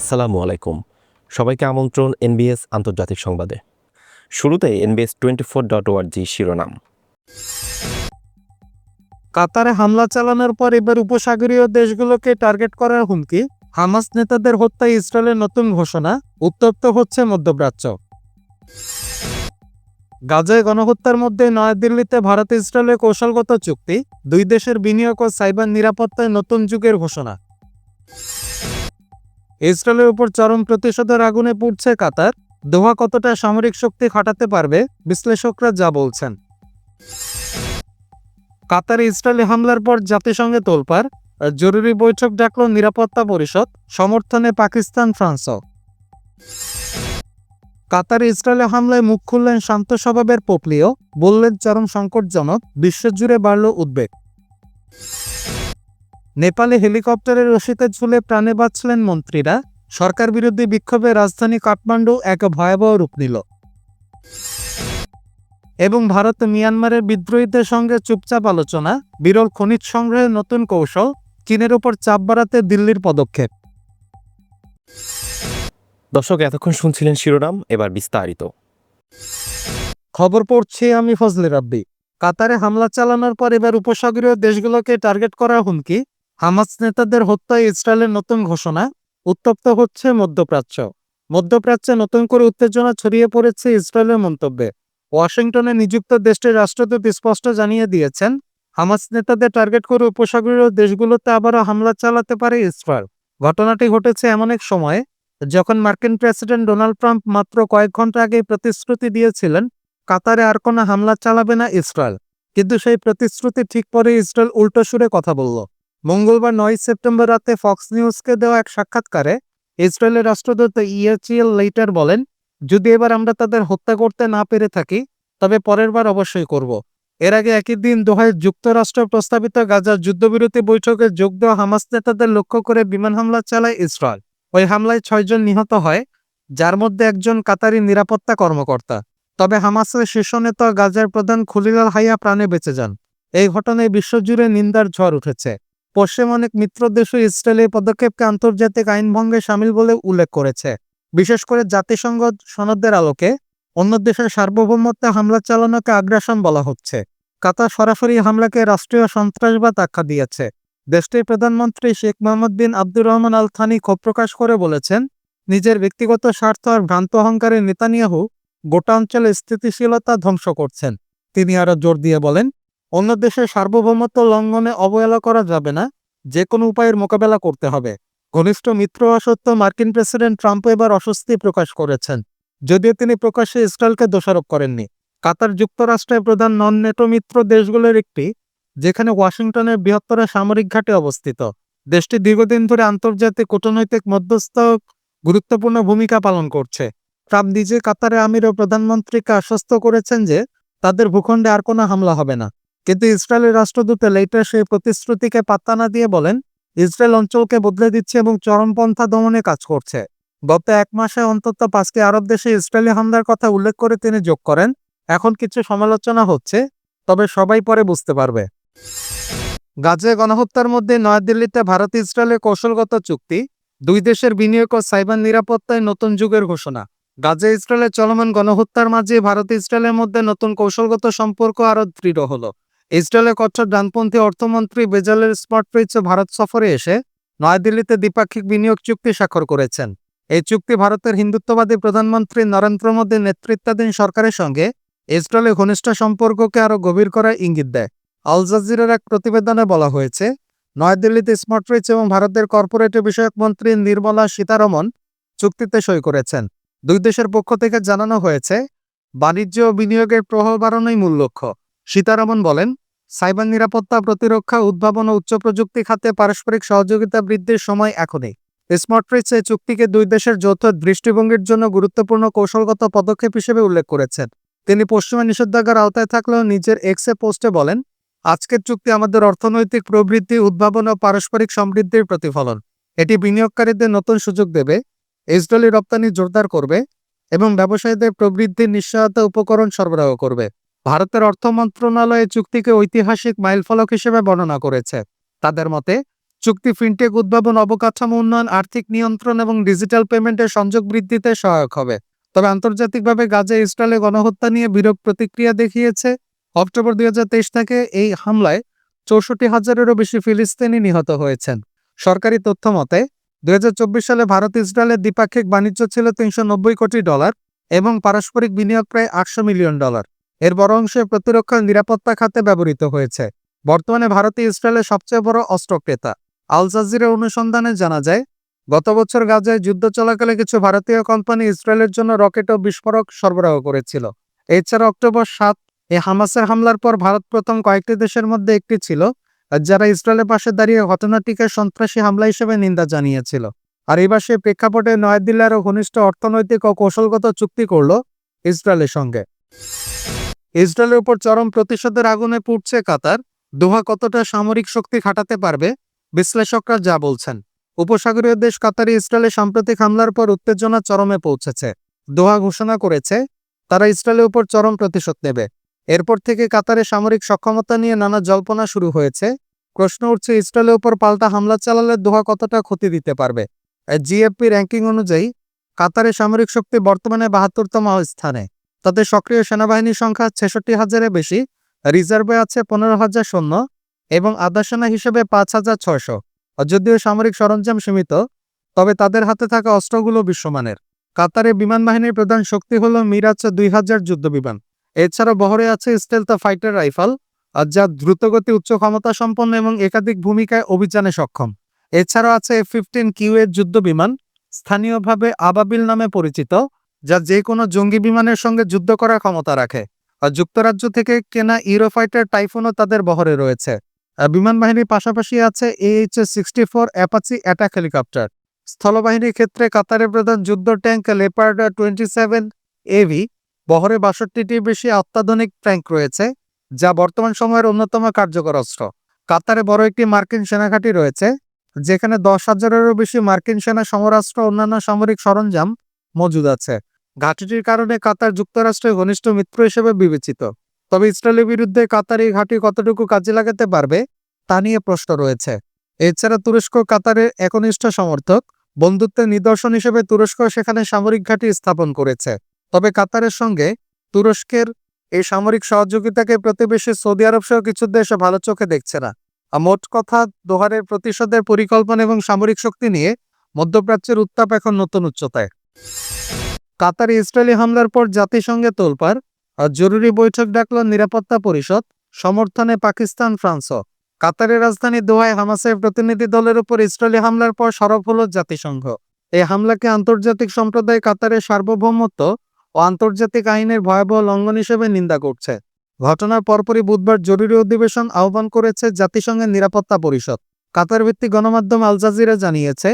আসসালামু আলাইকুম। সবাইকে আমন্ত্রণ এনবিএস আন্তর্জাতিক সংবাদে। শুরুতে NBS twenty four dot org শিরোনাম। কাতারে হামলা চালানোর পর এবার উপসাগরীয় দেশগুলোকে টার্গেট করার হুমকি, হামাস নেতাদের হত্যায় ইসরায়েলের নতুন ঘোষণা, উত্তপ্ত হচ্ছে মধ্যপ্রাচ্য। গাজায় গণহত্যার মধ্যে নয়াদিল্লিতে ভারত ইসরায়েলের কৌশলগত চুক্তি, দুই দেশের বিনিয়োগ ও সাইবার নিরাপত্তায় নতুন যুগের ঘোষণা। ইসরায়েলের উপর চরম প্রতিশোধের আগুনে পুড়ছে কাতার। দোহা কতটা সামরিক শক্তি খাটাতে পারবে, বিশ্লেষকরা যা বলছেন। কাতারে ইসরায়েলি হামলার পর জাতিসংঘে তোলপাড়। জরুরি বৈঠক ডাকল নিরাপত্তা পরিষদ, সমর্থনে পাকিস্তান, ফ্রান্সও। কাতারে ইসরায়েলি হামলায় মুখ খুললেন শান্ত স্বভাবের পোপলিও, বললেন চরম সংকটজনক, বিশ্বজুড়ে বাড়ল উদ্বেগ। নেপালে হেলিকপ্টারের রশিতে ঝুলে প্রাণে বাঁচলেন মন্ত্রীরা। সরকার বিরোধী বিক্ষোভে রাজধানী কাঠমান্ডু এক ভয়াবহ রূপ নিল। এবং ভারত মিয়ানমারের বিদ্রোহীদের সঙ্গে চুপচাপ আলোচনা বিরল খনিজ সংগ্রহের নতুন কৌশল চীনের ওপর চাপ বাড়াতে দিল্লির পদক্ষেপ। দর্শক এতক্ষণ শুনছিলেন শিরোনাম এবার বিস্তারিত। খবর পড়ছি আমি ফজলে রাব্বি। কাতারে হামলা চালানোর পর এবার উপসাগরীয় দেশগুলোকে টার্গেট করার হুমকি হামাস নেতাদের হত্যায় ইসরায়েলের নতুন ঘোষণা, উত্তপ্ত হচ্ছে মধ্যপ্রাচ্য। মধ্যপ্রাচ্যে নতুন করে উত্তেজনা ছড়িয়ে পড়েছে ইসরায়েলের মন্তব্যে। ওয়াশিংটনে নিযুক্ত দেশটির রাষ্ট্রদূত স্পষ্ট জানিয়ে দিয়েছেন, হামাস নেতাদের টার্গেট করে উপসাগরীয় দেশগুলোতে আবারও হামলা চালাতে পারে ইসরায়েল। ঘটনাটি ঘটেছে এমন এক সময়ে, যখন মার্কিন প্রেসিডেন্ট ডোনাল্ড ট্রাম্প মাত্র কয়েক ঘণ্টা আগে প্রতিশ্রুতি দিয়েছিলেন, কাতারে আর কোনো হামলা চালাবে না ইসরায়েল। কিন্তু সেই প্রতিশ্রুতি ঠিক পরে ইসরায়েল উল্টো সুরে কথা বলল। মঙ্গলবার নয় সেপ্টেম্বর রাতে ফক্স নিউজকে দেওয়া এক সাক্ষাৎকারে ইসরায়েলের রাষ্ট্রদূত ইয়েচিএল লেইটার বলেন, যদি এবার আমরা তাদের হত্যা করতে না পেরে থাকি, তবে পরের বার অবশ্যই করব। এর আগে একই দিন দোহায় যুক্তরাষ্ট্র প্রস্তাবিত গাজার যুদ্ধবিরতি বৈঠকে যোগ দেওয়া হামাস নেতাদের লক্ষ্য করে বিমান হামলা চালায় ইসরায়েল। ওই হামলায় ছয়জন নিহত হয়, যার মধ্যে একজন কাতারি নিরাপত্তা কর্মকর্তা। তবে হামাসের শীর্ষ নেতা গাজার প্রধান খুলিলাল হাইয়া প্রাণে বেঁচে যান। এই ঘটনায় বিশ্বজুড়ে নিন্দার ঝড় উঠেছে। পশ্চিম অনেক মিত্র দেশও ইসরায়েলের পদক্ষেপকে আন্তর্জাতিক আইন ভঙ্গে সামিল বলে উল্লেখ করেছে। বিশেষ করে জাতিসংঘ সনদের আলোকে অন্য দেশের সার্বভৌমত্বে হামলা চালানোকে আগ্রাসন বলা হচ্ছে। কাতার সরাসরি হামলাকে রাষ্ট্রীয় সন্ত্রাসবাদ আখ্যা দিয়েছে। দেশটির প্রধানমন্ত্রী Sheikh Mohammed bin Abdur Rahman Al Thani ক্ষোভ প্রকাশ করে বলেছেন, নিজের ব্যক্তিগত স্বার্থ আর ভ্রান্ত অহংকারে নেতানিয়াহু গোটা অঞ্চলে স্থিতিশীলতা ধ্বংস করছেন। তিনি আরও জোর দিয়ে বলেন অন্য দেশের সার্বভৌমত্ব লঙ্ঘনে অবহেলা করা যাবে না যে কোনো উপায়ের মোকাবেলা করতে হবে। ঘনিষ্ঠ মিত্র হওয়া সত্ত্বেও মার্কিন প্রেসিডেন্ট ট্রাম্প এবার অস্বস্তি প্রকাশ করেছেন। যদিও তিনি প্রকাশ্যে ইসরায়েলকে দোষারোপ করেননি। কাতার যুক্তরাষ্ট্রের প্রধান নন নেটো মিত্র দেশগুলোর একটি, যেখানে ওয়াশিংটনের বৃহত্তর সামরিক ঘাটে অবস্থিত। দেশটি দীর্ঘদিন ধরে আন্তর্জাতিক কূটনৈতিক মধ্যস্থ গুরুত্বপূর্ণ ভূমিকা পালন করছে। ট্রাম্প নিজে কাতারে আমির ও প্রধানমন্ত্রীকে আশ্বস্ত করেছেন যে, তাদের ভূখণ্ডে আর কোনো হামলা হবে না। কিন্তু ইসরায়েলের রাষ্ট্রদূত লেটার সেই প্রতিশ্রুতিকে পাত্তা না দিয়ে বলেন, ইসরায়েল অঞ্চলকে বদলে দিচ্ছে এবং চরমপন্থা দমনে কাজ করছে। গত এক মাসে অন্তত পাঁচটি আরব দেশে ইসরায়েলি হামলার কথা উল্লেখ করে তিনি যোগ করেন। এখন কিছু সমালোচনা হচ্ছে, তবে সবাই পরে বুঝতে পারবে। গাজে গণহত্যার মধ্যে নয়াদিল্লিতে ভারত ইসরায়েলের কৌশলগত চুক্তি, দুই দেশের বিনিয়োগ ও সাইবার নিরাপত্তায় নতুন যুগের ঘোষণা। গাজে ইসরায়েলের চলমান গণহত্যার মাঝে ভারত ইসরায়েলের মধ্যে নতুন কৌশলগত সম্পর্ক আরও দৃঢ় হলো। ইসরায়েলের কঠোর ডানপন্থী অর্থমন্ত্রী বেজালের স্পটফ্রিচ ভারত সফরে এসে নয়াদিল্লিতে দ্বিপাক্ষিক বিনিয়োগ চুক্তি স্বাক্ষর করেছেন। এই চুক্তি ভারতের হিন্দুত্ববাদী প্রধানমন্ত্রী নরেন্দ্র মোদীর নেতৃত্বাধীন সরকারের সঙ্গে ইসরায়েলের ঘনিষ্ঠ সম্পর্ককে আরও গভীর করার ইঙ্গিত দেয়। আল জাজিরার এক প্রতিবেদনে বলা হয়েছে, নয়াদিল্লিতে স্মার্টরিচ এবং ভারতের কর্পোরেট বিষয়ক মন্ত্রী নির্মলা সীতারমন চুক্তিতে সই করেছেন। দুই দেশের পক্ষ থেকে জানানো হয়েছে, বাণিজ্য ও বিনিয়োগের প্রভাব বাড়ানোই মূল লক্ষ্য। সীতারমন বলেন, সাইবার নিরাপত্তা প্রতিরক্ষা, উদ্ভাবন ও উচ্চ প্রযুক্তি খাতে পারস্পরিক সহযোগিতা বৃদ্ধির সময় এখনই। স্মার্টরিচ এই চুক্তিকে দুই দেশের যৌথ দৃষ্টিভঙ্গির জন্য গুরুত্বপূর্ণ কৌশলগত পদক্ষেপ হিসেবে উল্লেখ করেছেন। তিনি পশ্চিমা নিষেধাজ্ঞার আওতায় থাকলেও নিজের এক্সে পোস্টে বলেন, আজকের চুক্তি আমাদের অর্থনৈতিক প্রবৃদ্ধি, উদ্ভাবন ও পারস্পরিক সমৃদ্ধির প্রতিফলন। এটি বিনিয়োগকারীদের নতুন সুযোগ দেবে, ইসরায়েলি রপ্তানি জোরদার করবে এবং ব্যবসায়ীদের প্রবৃদ্ধির নিশ্চয়তা উপকরণ সরবরাহ করবে। ভারতের অর্থ মন্ত্রণালয় চুক্তিকে ঐতিহাসিক মাইলফলক হিসেবে বর্ণনা করেছে। তাদের মতে, চুক্তি ফিনটেক উদ্ভাবন অবকাঠামো উন্নয়ন, আর্থিক নিয়ন্ত্রণ এবং ডিজিটাল পেমেন্টের সংযোগ বৃদ্ধিতে সহায়ক হবে। তবে আন্তর্জাতিকভাবে গাজা ইসরায়েলে গণহত্যা নিয়ে বিরূপ প্রতিক্রিয়া দেখিয়েছে। অক্টোবর দুই হাজার তেইশ থেকে এই হামলায় চৌষট্টি হাজারেরও বেশি ফিলিস্তিনি নিহত হয়েছেন। সরকারি তথ্য মতে, দুই হাজার চব্বিশ সালে ভারত ইসরায়েলের দ্বিপাক্ষিক বাণিজ্য ছিল তিনশো নব্বই কোটি ডলার এবং পারস্পরিক বিনিয়োগ প্রায় আটশো মিলিয়ন ডলার। এর বড় অংশ প্রতিরক্ষা নিরাপত্তা খাতে ব্যবহৃত হয়েছে। বর্তমানে ভারতে ইসরায়েলের সবচেয়ে বড় অস্ত্র ক্রেতা। আল জাজিরের অনুসন্ধানে জানা যায়, গত বছর গাজায় যুদ্ধ চলাকালে কিছু ভারতীয় কোম্পানি ইসরায়েলের জন্য রকেট ও বিস্ফোরক সরবরাহ করেছিল। এছাড়া অক্টোবর সাত এই হামাসের হামলার পর ভারত প্রথম কয়েকটি দেশের মধ্যে একটি ছিল, যারা ইসরায়েলের পাশে দাঁড়িয়ে ঘটনাটিকে সন্ত্রাসী হামলা হিসেবে নিন্দা জানিয়েছিল। আর এবার সে প্রেক্ষাপটে নয়াদিল্লি আরও ঘনিষ্ঠ অর্থনৈতিক ও কৌশলগত চুক্তি করল ইসরায়েলের সঙ্গে। ইসরায়েলের উপর চরম প্রতিশোধের আগুনে পুড়ছে কাতার। দোহা কতটা সামরিক শক্তি খাটাতে পারবে? বিশ্লেষকরা যা বলছেন। উপসাগরীয় দেশ কাতারে ইসরায়েলের সাম্প্রতিক হামলার পর উত্তেজনা চরমে পৌঁছেছে। দোহা ঘোষণা করেছে, তারা ইসরায়েলের উপর চরম প্রতিশোধ নেবে। এরপর থেকে কাতারে সামরিক সক্ষমতা নিয়ে নানা জল্পনা শুরু হয়েছে। প্রশ্ন উঠছে, ইসরায়েলের উপর পাল্টা হামলা চালালে দোহা কতটা ক্ষতি দিতে পারবে? জিএফপি র্যাঙ্কিং অনুযায়ী কাতারের সামরিক শক্তি বর্তমানে বাহাত্তরতম স্থানে। তাদের সক্রিয় সেনাবাহিনীর সংখ্যা ছেষট্টি হাজারের বেশি, রিজার্ভে আছে পনেরো হাজার সৈন্য এবং আধা সেনা হিসেবে পাঁচ হাজার ছয়শো। যদিও সামরিক সরঞ্জাম সীমিত, তবে তাদের হাতে থাকা অস্ত্রগুলো বিশ্বমানের। কাতারে বিমান বাহিনীর প্রধান শক্তি হল মিরাজ দুই হাজার যুদ্ধবিমান। এছাড়া বহরে আছে স্টেলতা ফাইটার রাইফেল, যা দ্রুতগতি, উচ্চ ক্ষমতা সম্পন্ন এবং একাধিক ভূমিকায় অভিযানে সক্ষম। এছাড়াও আছে এফ ফিফটিন কিউ এর যুদ্ধ বিমান স্থানীয়ভাবে আবাবিল নামে পরিচিত যা যে কোনো জঙ্গি বিমানের সঙ্গে যুদ্ধ করার ক্ষমতা রাখে। আর যুক্তরাজ্য থেকে কেনা ইউরোফাইটার টাইফুনও তাদের বহরে রয়েছে। বিমান বাহিনীর পাশাপাশি আছে HS sixty four Apache attack helicopter স্থলবাহিনীর ক্ষেত্রে কাতারের প্রধান যুদ্ধ tank Leopard twenty seven AV বহরে বাষট্টিটির বেশি অত্যাধুনিক ট্যাঙ্ক রয়েছে, যা বর্তমান সময়ের অন্যতম কার্যকর অস্ত্র। কাতারে বড় একটি মার্কিন সেনাঘাঁটি রয়েছে, যেখানে দশ হাজারেরও বেশি মার্কিন সেনা সমরাস্ত্র অন্যান্য সামরিক সরঞ্জাম মজুদ আছে। ঘাঁটিটির কারণে কাতার যুক্তরাষ্ট্রের ঘনিষ্ঠ মিত্র হিসেবে বিবেচিত। তবে ইসরায়েলের বিরুদ্ধে কাতার এই ঘাঁটি কতটুকু কাজে লাগাতে পারবে, তা নিয়ে প্রশ্ন রয়েছে। এছাড়া তুরস্ক কাতারের একনিষ্ঠ সমর্থক, বন্ধুত্বের নিদর্শন হিসেবে তুরস্ক সেখানে সামরিক ঘাঁটি স্থাপন করেছে। তবে কাতারের সঙ্গে তুরস্কের এই সামরিক সহযোগিতাকে প্রতিবেশী সৌদি আরব সহ কিছু দেশ ভালো চোখে দেখছে না। মোট কথা, দোহারের প্রতিশোধের পরিকল্পনা এবং সামরিক শক্তি নিয়ে মধ্যপ্রাচ্যের উত্তাপ এখন নতুন উচ্চতায়। কাতারে ইসরায়েলি হামলার পর জাতিসংঘে তোলপার আর জরুরি বৈঠক ডাকল নিরাপত্তা পরিষদ, সমর্থনে পাকিস্তান ফ্রান্সও কাতারের রাজধানী দোহায় হামাসের প্রতিনিধি দলের উপর ইসরায়েলি হামলার পর সরব হল জাতিসংঘ। এই হামলাকে আন্তর্জাতিক সম্প্রদায় কাতারের সার্বভৌমত্ব ও আন্তর্জাতিক আইনের ভয়াবহ লঙ্ঘন হিসেবে নিন্দা করছে। ঘটনার পরপরই বুধবার জরুরি অধিবেশন আহ্বান করেছে জাতিসংঘের নিরাপত্তা পরিষদ। কাতার ভিত্তিক গণমাধ্যম আল জাজিরা জানিয়েছে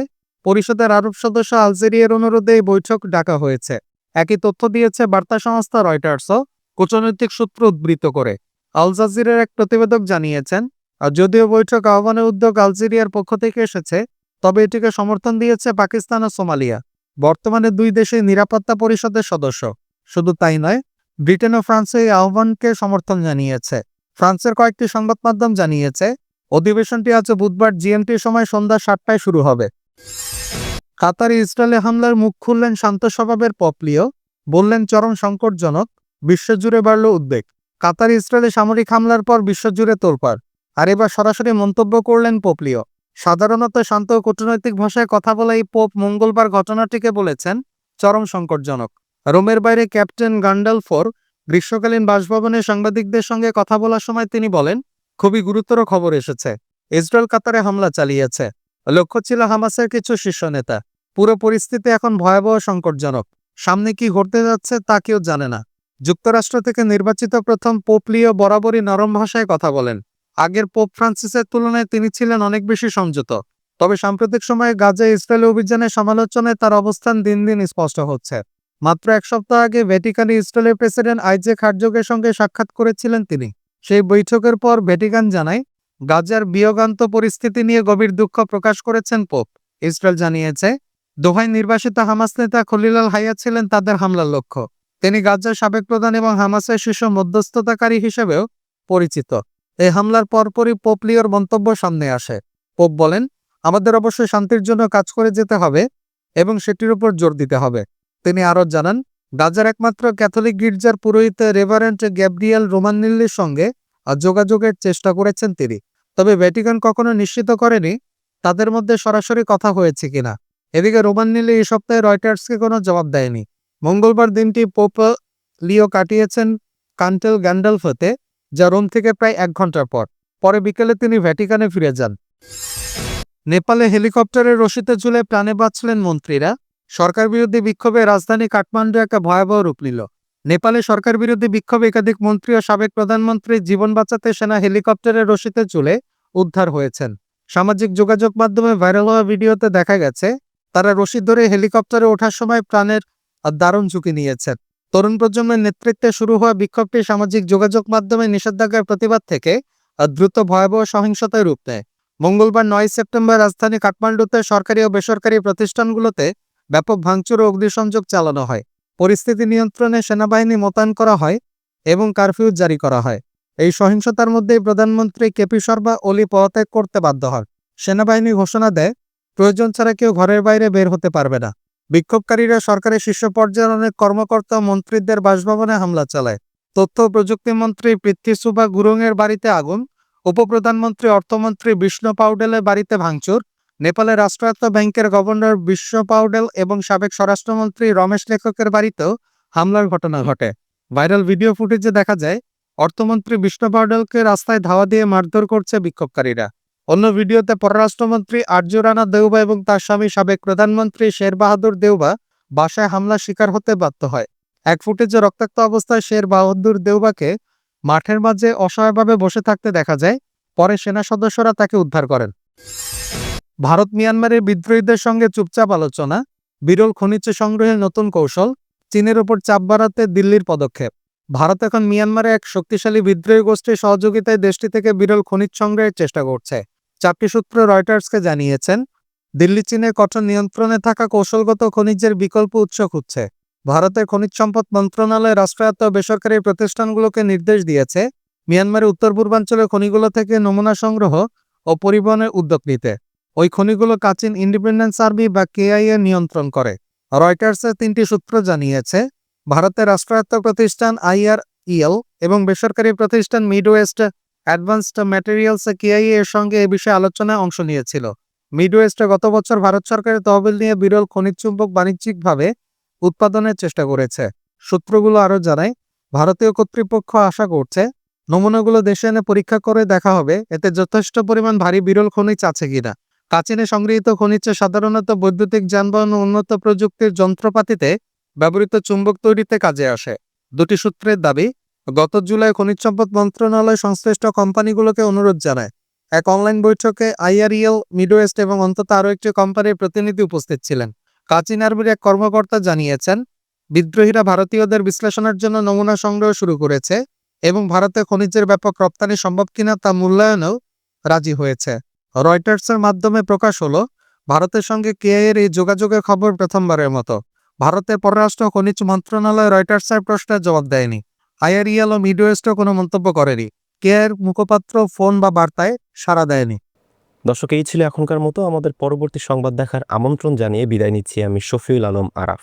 পরিষদের আরব সদস্য আলজেরিয়ার অনুরোধে এই বৈঠক ডাকা হয়েছে। একই তথ্য দিয়েছে বার্তা সংস্থা রয়টার্সও কূটনৈতিক সূত্র উদ্ধৃত করে। আল জাজিরের এক প্রতিবেদক জানিয়েছেন, আর যদিও বৈঠক আহ্বানের উদ্যোগ আলজেরিয়ার পক্ষ থেকে এসেছে, তবে এটিকে সমর্থন দিয়েছে পাকিস্তান ও সোমালিয়া। বর্তমানে দুই দেশের নিরাপত্তা পরিষদের সদস্য। শুধু তাই নয়, ব্রিটেন ও ফ্রান্সও এই আহ্বানকে সমর্থন জানিয়েছে। ফ্রান্সের কয়েকটি সংবাদ মাধ্যম জানিয়েছে, অধিবেশনটি আজ বুধবার জিএমটির সময় সন্ধ্যা সাতটায় শুরু হবে। কাতারে ইসরায়েলে হামলার মুখ খুললেন শান্ত স্বভাবের পপলিও বললেন, চরম সংকটজনক। বিশ্বজুড়ে বাড়ল উদ্বেগ। কাতার ইসরায়েলে সামরিক হামলার পর বিশ্বজুড়ে তোলপাড়। আর এবার সরাসরি মন্তব্য করলেন পপলিও সাধারণত শান্ত কূটনৈতিক ভাষায় কথা বলা এই পোপ মঙ্গলবার ঘটনাটিকে বলেছেন, চরম সংকটজনক। রোমের বাইরে ক্যাপ্টেন গান্ডালফোর গ্রীষ্মকালীন বাসভবনে সাংবাদিকদের সঙ্গে কথা বলার সময় তিনি বলেন, খুবই গুরুতর খবর এসেছে। ইসরায়েল কাতারে হামলা চালিয়েছে। লক্ষ্য ছিল হামাসের কিছু শীর্ষ নেতা। পুরো পরিস্থিতি এখন ভয়াবহ সংকটজনক। সামনে কি ঘটতে যাচ্ছে তা কেউ জানে না। যুক্তরাষ্ট্র থেকে নির্বাচিত প্রথম পোপ লিও বরাবরই নরম ভাষায় কথা বলেন। আগের পোপ ফ্রান্সিসের তুলনায় তিনি ছিলেন অনেক বেশি সংযত। তবে সাম্প্রতিক সময়ে গাজায় ইসরায়েল অভিযানের সমালোচনায় তার অবস্থান দিন দিন স্পষ্ট হচ্ছে। মাত্র এক সপ্তাহ আগে ভ্যাটিকানে ইসরায়েলের প্রেসিডেন্ট আইজেক হার্জোগের সঙ্গে সাক্ষাৎ করেছিলেন তিনি। সেই বৈঠকের পর ভ্যাটিকান জানায় গাজার বিয়োগান্ত পরিস্থিতি নিয়ে গভীর দুঃখ প্রকাশ করেছেন পোপ। ইসরায়েল জানিয়েছে, দোহায় নির্বাসিত হামাস নেতা খলিলাল হাইয়া ছিলেন তাদের হামলার লক্ষ্য। তিনি গাজার সাবেক প্রধান এবং হামাসের শীর্ষ মধ্যস্থতাকারী হিসেবেও পরিচিত। এই হামলার পরপরই পোপ লিওর মন্তব্য সামনে আসে। পোপ বলেন, আমাদের অবশ্যই শান্তির জন্য কাজ করে যেতে হবে এবং সেটির উপর জোর দিতে হবে। তিনি আরও জানান গাজার একমাত্র ক্যাথলিক গির্জার পুরোহিত রেভারেন্ট গ্যাব্রিয়েল রোমানিল্লির সঙ্গে যোগাযোগের চেষ্টা করেছেন তিনি। তবে ভ্যাটিকান কখনো নিশ্চিত করেনি তাদের মধ্যে সরাসরি কথা হয়েছে কিনা। এদিকে রোমানিল্লি এই সপ্তাহে রয়টার্সকে কোনো জবাব দেয়নি। মঙ্গলবার দিনটি পোপ লিও কাটিয়েছেন কান্টেল গ্যান্ডালফতে, যা রোম থেকে প্রায় এক ঘণ্টার পর। পরে বিকেলে তিনি ভ্যাটিকানে ফিরে যান। নেপালে হেলিকপ্টারের রশিতে ঝুলে প্রাণে বাঁচলেন মন্ত্রীরা। সরকার বিরোধী বিক্ষোভে রাজধানী কাঠমান্ডু একটা ভয়াবহ রূপ নিল। নেপালে সরকার বিরোধী বিক্ষোভ একাধিক মন্ত্রী ও সাবেক প্রধানমন্ত্রী জীবন বাঁচাতে সেনা হেলিকপ্টারের রশিতে ঝুলে উদ্ধার হয়েছেন। সামাজিক যোগাযোগ মাধ্যমে ভাইরাল হওয়া ভিডিওতে দেখা গেছে, তারা রশি ধরে হেলিকপ্টারে ওঠার সময় প্রাণের দারুণ ঝুঁকি নিয়েছেন। তরুণ প্রজন্মের নেতৃত্বে শুরু হওয়া বিক্ষোভটি সামাজিক যোগাযোগ মাধ্যমে নিষেধাজ্ঞার প্রতিবাদ থেকে দ্রুত ভয়াবহ সহিংসতায় রূপ নেয়। মঙ্গলবার নয় সেপ্টেম্বর রাজধানী কাঠমান্ডুতে সরকারি ও বেসরকারি প্রতিষ্ঠানগুলোতে ব্যাপক ভাঙচুর ও অগ্নিসংযোগ চালানো হয়। পরিস্থিতি নিয়ন্ত্রণে সেনাবাহিনী মোতায়েন করা হয় এবং কারফিউ জারি করা হয়। এই সহিংসতার মধ্যেই প্রধানমন্ত্রী কেপি শর্মা ওলি পদত্যাগ করতে বাধ্য হন। সেনাবাহিনী ঘোষণা দেয়, প্রয়োজন ছাড়া কেউ ঘরের বাইরে বের হতে পারবে না। বিক্ষোভকারীরা সরকারের শীর্ষ পর্যায়ের অনেক কর্মকর্তা মন্ত্রীদের বাসভবনে হামলা চালায়। তথ্য প্রযুক্তি মন্ত্রী পৃথ্বী গুরুংয়ের বাড়িতে আগুন, উপপ্রধানমন্ত্রী অর্থমন্ত্রী বিষ্ণু পাউডেলের বাড়িতে ভাঙচুর নেপালের রাষ্ট্রায়ত্ত ব্যাংকের গভর্নর বিশ্ব পাউডেল এবং সাবেক স্বরাষ্ট্রমন্ত্রী রমেশ লেখকের বাড়িতেও হামলার ঘটনা ঘটে। ভাইরাল ভিডিও ফুটেজে দেখা যায়, অর্থমন্ত্রী বিষ্ণু পাউডেলকে রাস্তায় ধাওয়া দিয়ে মারধর করছে বিক্ষোভকারীরা। অন্য ভিডিওতে পররাষ্ট্রমন্ত্রী আর্য রানা দেউবা এবং তার স্বামী সাবেক প্রধানমন্ত্রী শের বাহাদুর দেউবা বাসায় হামলার শিকার হতে বাধ্য হয়। এক ফুটেজে রক্তাক্ত অবস্থায় শের বাহাদুর দেউবাকে মাঠের মাঝে অসহায়ভাবে বসে থাকতে দেখা যায়, পরে সেনা সদস্যরা তাকে উদ্ধার করেন। ভারত মিয়ানমারের বিদ্রোহীদের সঙ্গে চুপচাপ আলোচনা, বিরল খনিজ সংগ্রহের নতুন কৌশল, চীনের ওপর চাপ বাড়াতে দিল্লির পদক্ষেপ। ভারত এখন মিয়ানমারে এক শক্তিশালী বিদ্রোহী গোষ্ঠীর সহযোগিতায় দেশটি থেকে বিরল খনিজ সংগ্রহের চেষ্টা করছে। চারটি সূত্র রয়টার্সকে জানিয়েছেন, দিল্লি চীনের কঠোর নিয়ন্ত্রণে থাকা কৌশলগত খনিজের বিকল্প উৎস খুঁজছে। ভারতের খনিজ সম্পদ মন্ত্রণালয় রাষ্ট্রায়ত্ত বেসরকারি প্রতিষ্ঠানগুলোকে নির্দেশ দিয়েছে, মিয়ানমারের উত্তর পূর্বাঞ্চলের খনিগুলো থেকে নমুনা সংগ্রহ ও পরিবহনের উদ্যোগ নিতে। ওই খনিগুলো কাচিন ইন্ডিপেন্ডেন্স আর্মি বা কেআইএ নিয়ন্ত্রণ করে। রয়টার্সের তিনটি সূত্র জানিয়েছে, ভারতের রাষ্ট্রায়ত্ত প্রতিষ্ঠান আইআরইএল এবং বেসরকারি প্রতিষ্ঠান মিডওয়েস্ট অ্যাডভান্সড ম্যাটেরিয়ালস কেআইএ এর সঙ্গে এ বিষয়ে আলোচনায় অংশ নিয়েছিল। মিডওয়েস্টে গত বছর ভারত সরকারের তহবিল নিয়ে বিরল খনিজ চুম্বক বাণিজ্যিকভাবে উৎপাদনের চেষ্টা করেছে। সূত্রগুলো আরও জানায়, ভারতীয় কর্তৃপক্ষ আশা করছে, নমুনাগুলো দেশে এনে পরীক্ষা করে দেখা হবে, এতে যথেষ্ট পরিমাণ ভারী বিরল খনিজ আছে কিনা। কাচিনে সংগৃহীত খনিজ সাধারণত বৈদ্যুতিক যানবাহন উন্নত প্রযুক্তির যন্ত্রপাতিতে ব্যবহৃত চুম্বক তৈরিতে কাজে আসে। দুটি সূত্রের দাবি, গত জুলাই খনিজ সম্পদ মন্ত্রণালয় সংশ্লিষ্ট কোম্পানিগুলোকে অনুরোধ জানায়। এক অনলাইন বৈঠকে আইআরইএল মিডওয়েস্ট এবং অন্তত আরও একটি কোম্পানির প্রতিনিধি উপস্থিত ছিলেন। কাচিন আর্মির এক কর্মকর্তা জানিয়েছেন, বিদ্রোহীরা ভারতীয়দের বিশ্লেষণের জন্য নমুনা সংগ্রহ শুরু করেছে এবং ভারতে খনিজের ব্যাপক রপ্তানি সম্ভব কিনা তা মূল্যায়নেও রাজি হয়েছে। রয়টার্সের মাধ্যমে প্রকাশ হলো, ভারতের সঙ্গে কেআইয়ের এই যোগাযোগের খবর প্রথমবারের মতো। ভারতের পররাষ্ট্র খনিজ মন্ত্রণালয় রয়টার্সের প্রশ্নের জবাব দেয়নি। আইআরইএল ও মিডওয়েস্টও কোনো মন্তব্য করেনি। কেআইয়ের মুখপাত্র ফোন বা বার্তায় সাড়া দেয়নি। দর্শক, এই ছিল এখনকার মতো। আমাদের পরবর্তী সংবাদ দেখার আমন্ত্রণ জানিয়ে বিদায় নিচ্ছি আমি শফিউল আলম আরাফ।